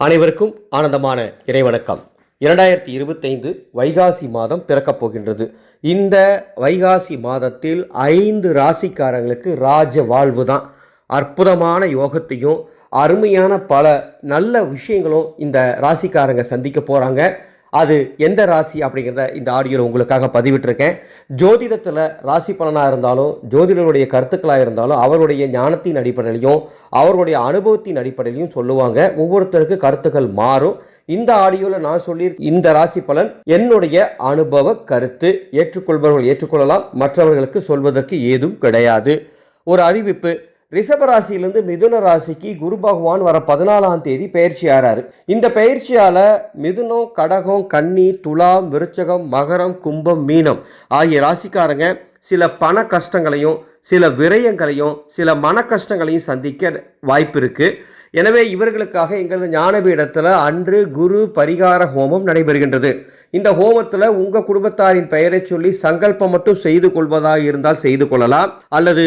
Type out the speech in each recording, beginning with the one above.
அனைவருக்கும் ஆனந்தமான இறைவணக்கம். இரண்டாயிரத்தி இருபத்தைந்து வைகாசி மாதம் பிறக்கப் போகின்றது. இந்த வைகாசி மாதத்தில் ஐந்து ராசிக்காரங்களுக்கு ராஜ வாழ்வு தான் அற்புதமான யோகத்தையும் அருமையான பல நல்ல விஷயங்களும் இந்த ராசிக்காரங்க சந்திக்க போகிறாங்க அது எந்த ராசி அப்படிங்கிறத இந்த ஆடியோவில் உங்களுக்காக பதிவிட்டிருக்கேன். ஜோதிடத்தில் ராசி பலனாக இருந்தாலும் ஜோதிடருடைய கருத்துக்களாக இருந்தாலும் அவருடைய ஞானத்தின் அடிப்படையிலையும் அவருடைய அனுபவத்தின் அடிப்படையிலையும் சொல்லுவாங்க. ஒவ்வொருத்தருக்கு கருத்துக்கள் மாறும். இந்த ஆடியோவில் நான் சொல்லி இந்த ராசி பலன் என்னுடைய அனுபவ கருத்து. ஏற்றுக்கொள்பவர்கள் ஏற்றுக்கொள்ளலாம் மற்றவர்களுக்கு சொல்வதற்கு ஏதும் கிடையாது. ஒரு அறிவிப்பு ரிஷபராசியிலிருந்து மிதுன ராசிக்கு குரு பகவான் வர பதினாலாம் தேதி பயிற்சி ஆறாரு. இந்த பயிற்சியால் மிதுனம் கடகம் கன்னி துலாம் விருச்சகம் மகரம் கும்பம் மீனம் ஆகிய ராசிக்காரங்க சில பண கஷ்டங்களையும் சில விரயங்களையும் சில மன கஷ்டங்களையும் சந்திக்க வாய்ப்பு இருக்குது எனவே இவர்களுக்காக எங்களது ஞானபீடத்தில் அன்று குரு பரிகார ஹோமம் நடைபெறுகின்றது. இந்த ஹோமத்தில் உங்கள் குடும்பத்தாரின் பெயரை சொல்லி சங்கல்பம் மட்டும் செய்து கொள்வதாக இருந்தால் செய்து கொள்ளலாம். அல்லது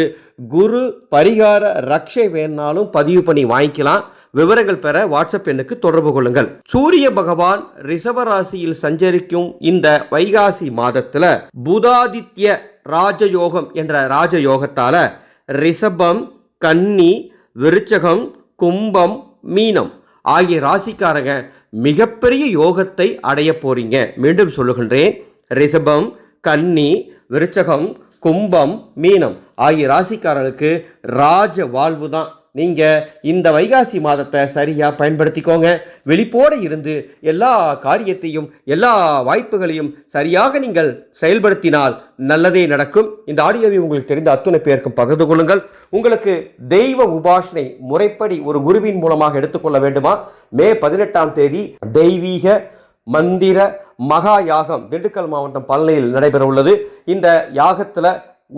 குரு பரிகார ரக்ஷை வேணாலும் பதிவு பண்ணி வாங்கிக்கலாம். விவரங்கள் பெற வாட்ஸ்அப் எண்ணுக்கு தொடர்பு கொள்ளுங்கள். சூரிய பகவான் ரிஷபராசியில் சஞ்சரிக்கும் இந்த வைகாசி மாதத்தில் புதாதித்ய ராஜயோகம் என்ற ராஜயோகத்தால் ரிஷபம் கன்னி விருச்சகம் கும்பம் மீனம் ஆகிய ராசிக்காரங்க மிகப்பெரிய யோகத்தை அடைய போறீங்க. மீண்டும் சொல்லுகின்றேன். ரிஷபம் கன்னி விருச்சகம் கும்பம் மீனம் ஆகிய ராசிக்காரர்களுக்கு ராஜ வாழ்வு தான். நீங்கள் இந்த வைகாசி மாதத்தை சரியாக பயன்படுத்திக்கோங்க. வெளிப்போடு இருந்து எல்லா காரியத்தையும் எல்லா வாய்ப்புகளையும் சரியாக நீங்கள் செயல்படுத்தினால் நல்லதே நடக்கும். இந்த ஆடியோவை உங்களுக்கு தெரிந்த அத்துணை பேருக்கும் பகிர்ந்து கொள்ளுங்கள். உங்களுக்கு தெய்வ உபாசனை முறைப்படி ஒரு குருவின் மூலமாக எடுத்துக்கொள்ள வேண்டுமா? மே பதினெட்டாம் தேதி தெய்வீக மந்திர மகா யாகம் திண்டுக்கல் மாவட்டம் பழனியில் நடைபெற உள்ளது இந்த யாகத்தில்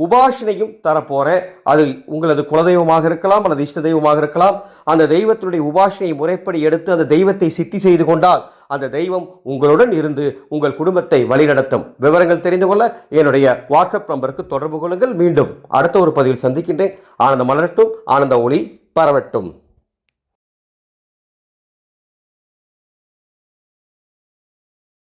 உபாசனையும் தரப்போகிறேன் அது உங்களது குலதெய்வமாக இருக்கலாம் அல்லது இஷ்ட தெய்வமாக இருக்கலாம். அந்த தெய்வத்தினுடைய உபாசனையை முறைப்படி எடுத்து அந்த தெய்வத்தை சித்தி செய்து கொண்டால் அந்த தெய்வம் உங்களுடன் இருந்து உங்கள் குடும்பத்தை வழிநடத்தும். விவரங்கள் தெரிந்து கொள்ள என்னுடைய வாட்ஸ்அப் நம்பருக்கு தொடர்பு கொள்ளுங்கள். மீண்டும் அடுத்த ஒரு பதிவில் சந்திக்கின்றேன். ஆனந்த மலரட்டும் ஆனந்த ஒளி பரவட்டும்.